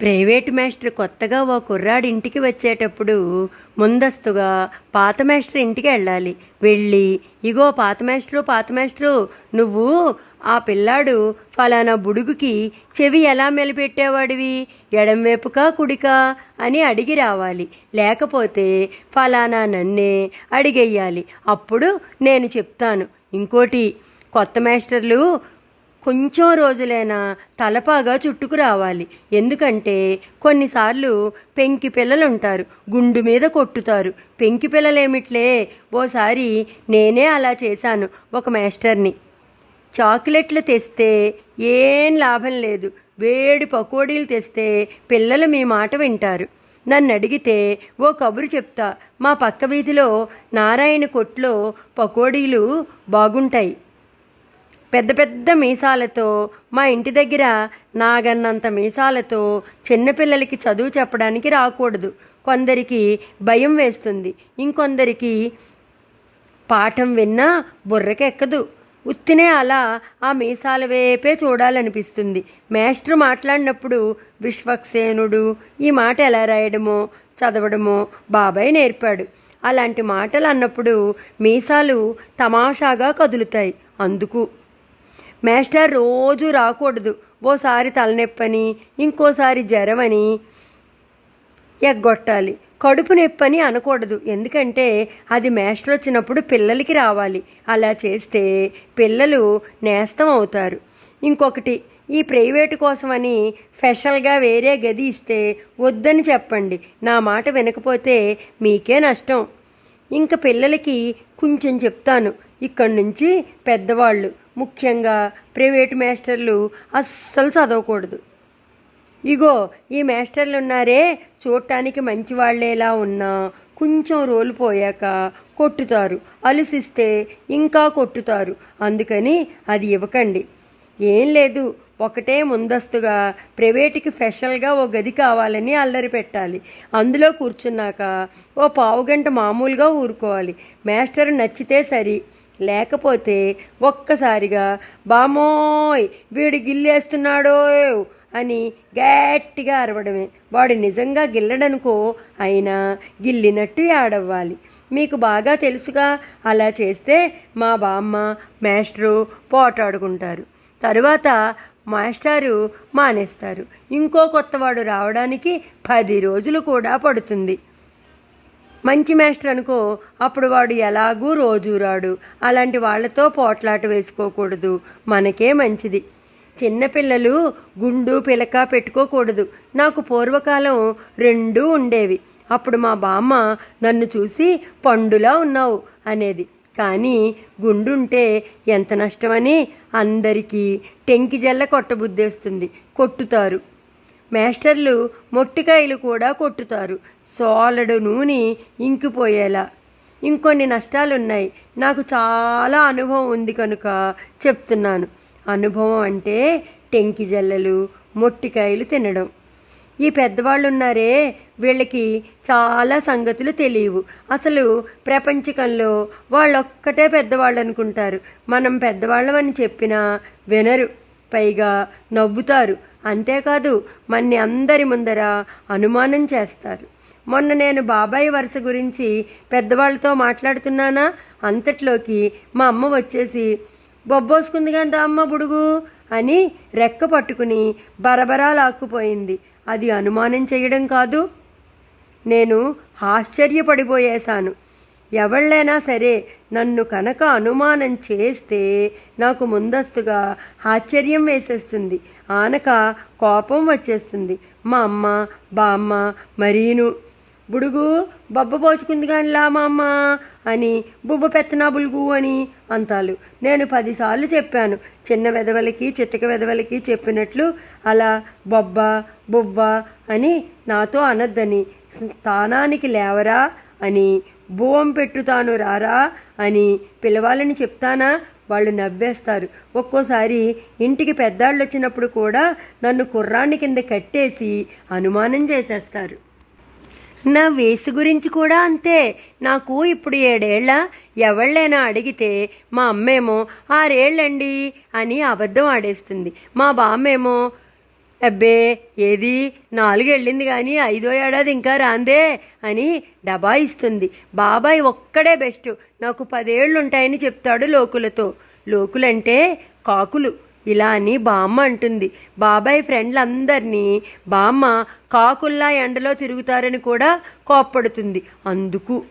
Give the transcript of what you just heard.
Private master కొత్తగా ఓ కుర్రాడి ఇంటికి వచ్చేటప్పుడు ముందస్తుగా పాత మేస్టర్ ఇంటికి వెళ్ళాలి. వెళ్ళి ఇగో పాత మేస్టరు పాత మేస్టరు నువ్వు ఆ పిల్లాడు ఫలానా బుడుగుకి చెవి ఎలా మెలిపెట్టేవాడివి? ఎడంవైపుకా కుడికా? అని అడిగి రావాలి. లేకపోతే ఫలానా నన్నే అడిగేయాలి అప్పుడు నేను చెప్తాను. ఇంకోటి కొత్త మాస్టర్లు కొంచెం రోజులైనా తలపాగా చుట్టుకు రావాలి. ఎందుకంటే కొన్నిసార్లు పెంకి పిల్లలు ఉంటారు గుండు మీద కొట్టుతారు. పెంకి పిల్లలేమిట్లే? ఓసారి నేనే అలా చేశాను ఒక మాస్టర్ని. చాక్లెట్లు తెస్తే ఏం లాభం లేదు. వేడి పకోడీలు తెస్తే పిల్లలు మీ మాట వింటారు. నన్ను అడిగితే ఓ కబురు చెప్తా మా పక్క వీధిలో నారాయణ కొట్లో పకోడీలు బాగుంటాయి. పెద్ద పెద్ద మీసాలతో మా ఇంటి దగ్గర నాగన్నంత మీసాలతో చిన్నపిల్లలకి చదువు చెప్పడానికి రాకూడదు. కొందరికి భయం వేస్తుంది. ఇంకొందరికి పాఠం విన్నా బుర్రకెక్కదు. ఉత్తినే అలా ఆ మీసాల వేపే చూడాలనిపిస్తుంది. మేస్టర్ మాట్లాడినప్పుడు విశ్వక్సేనుడు ఈ మాట ఎలా రాయడమో చదవడమో బాబాయ్ నేర్పాడు. అలాంటి మాటలు అన్నప్పుడు మీసాలు తమాషాగా కదులుతాయి. అందుకు మేస్టర్ రోజు రాకూడదు. ఓసారి తలనొప్పని ఇంకోసారి జ్వరమని ఎగ్గొట్టాలి. కడుపు నొప్పని అనకూడదు. ఎందుకంటే అది మేస్టర్ వచ్చినప్పుడు పిల్లలకి రావాలి. అలా చేస్తే పిల్లలు నేస్తం అవుతారు. ఇంకొకటి ఈ ప్రైవేటు కోసమని స్పెషల్గా వేరే గది ఇస్తే వద్దని చెప్పండి. నా మాట వినకపోతే మీకే నష్టం. ఇంక పిల్లలకి కొంచెం చెప్తాను. ఇక్కడి నుంచి పెద్దవాళ్ళు ముఖ్యంగా ప్రైవేట్ మాస్టర్లు అస్సలు చదవకూడదు. ఇగో ఈ మాస్టర్లు ఉన్నారే చూడటానికి మంచి వాళ్ళేలా ఉన్నా కొంచెం రోలు పోయాక కొట్టుతారు. అలసిస్తే ఇంకా కొట్టుతారు. అందుకని అది ఇవ్వకండి. ఏం లేదు ఒకటే ముందస్తుగా ప్రైవేటుకి స్పెషల్గా ఓ గది కావాలని అల్లరి పెట్టాలి. అందులో కూర్చున్నాక ఓ పావుగంట మామూలుగా ఊరుకోవాలి. మాస్టర్ నచ్చితే సరి. లేకపోతే ఒక్కసారిగా బామోయ్ వీడు గిల్లేస్తున్నాడో అని గట్టిగా అరవడమే. వాడు నిజంగా గిల్లడనుకో అయినా గిల్లినట్టు ఆడవ్వాలి మీకు బాగా తెలుసుగా అలా చేస్తే మా బామ్మ మాస్టరు పోటాడుకుంటారు. తరువాత మాస్టారు మానేస్తారు. ఇంకో కొత్తవాడు రావడానికి పది రోజులు కూడా పడుతుంది. మంచి మాస్టర్ అనుకో అప్పుడు వాడు ఎలాగూ రోజు రాడు. అలాంటి వాళ్ళతో పోట్లాట వేసుకోకూడదు. మనకే మంచిది. చిన్నపిల్లలు గుండు పిలక పెట్టుకోకూడదు. నాకు పూర్వకాలం రెండూ ఉండేవి. అప్పుడు మా బామ్మ నన్ను చూసి పండులా ఉన్నావు అనేది. కానీ గుండుంటే ఎంత నష్టమని అందరికీ టెంకి జల్ల కొట్టబుద్దేస్తుంది కొట్టుతారు. మేస్టర్లు మొట్టికాయలు కూడా కొట్టుతారు. సోలడు నూనె ఇంకిపోయేలా. ఇంకొన్ని నష్టాలున్నాయి. నాకు చాలా అనుభవం ఉంది కనుక చెప్తున్నాను. అనుభవం అంటే టెంకి జల్లలు మొట్టికాయలు తినడం. ఈ పెద్దవాళ్ళు ఉన్నారే వీళ్ళకి చాలా సంగతులు తెలియవు. అసలు ప్రపంచకంలో వాళ్ళొక్కటే పెద్దవాళ్ళు అనుకుంటారు మనం పెద్దవాళ్ళమని చెప్పినా వినరు. పైగా నవ్వుతారు. అంతేకాదు మన్ని అందరి ముందర అనుమానం చేస్తారు. మొన్న నేను బాబాయ్ వరుస గురించి పెద్దవాళ్ళతో మాట్లాడుతున్నానా? అంతట్లోకి మా అమ్మ వచ్చేసి బొబ్బోసుకుంది కదా అమ్మ బుడుగు అని రెక్క పట్టుకుని బరబరా లాక్కుపోయింది అది అనుమానం చేయడం కాదు. నేను ఆశ్చర్యపడిపోయేశాను. ఎవళ్ళైనా సరే నన్ను కనుక అనుమానం చేస్తే నాకు ముందస్తుగా ఆశ్చర్యం వేసేస్తుంది. ఆనక కోపం వచ్చేస్తుంది. మా అమ్మ బామ్మ మరీను. బుడుగు బొబ్బ పోచుకుంది కానీ లా మా అమ్మ అని బువ్వ పెత్తనా బులుగు అని అంతాలు నేను పదిసార్లు చెప్పాను. చిన్న వెదవలకి చిత్తక వెదవలకి చెప్పినట్లు అలా బొబ్బ బువ్వ అని నాతో అనద్దని. స్థానానికి లేవరా అని భువం పెట్టుతాను రారా అని పిలవాలని చెప్తానా? వాళ్ళు నవ్వేస్తారు. ఒక్కోసారి ఇంటికి పెద్దాళ్ళు వచ్చినప్పుడు కూడా నన్ను కుర్రాన్ని కింద కట్టేసి అనుమానం చేసేస్తారు. నా వేసు గురించి కూడా అంతే. నాకు ఇప్పుడు ఏడేళ్ళ ఎవళ్ళైనా అడిగితే మా అమ్మేమో ఆరేళ్ళండి అని అబద్ధం ఆడేస్తుంది. మా బామ్మేమో అబ్బే ఏది? నాలుగెళ్ళింది కానీ ఐదో ఏడాది ఇంకా రాందే అని డబా ఇస్తుంది. బాబాయ్ ఒక్కడే బెస్ట్. నాకు పదేళ్ళు ఉంటాయని చెప్తాడు లోకులతో. లోకులంటే కాకులు. ఇలా అని బామ్మ అంటుంది. బాబాయ్ ఫ్రెండ్లందరినీ బామ్మ కాకుల్లా ఎండలో తిరుగుతారని కూడా కోప్పడుతుంది. అందుకు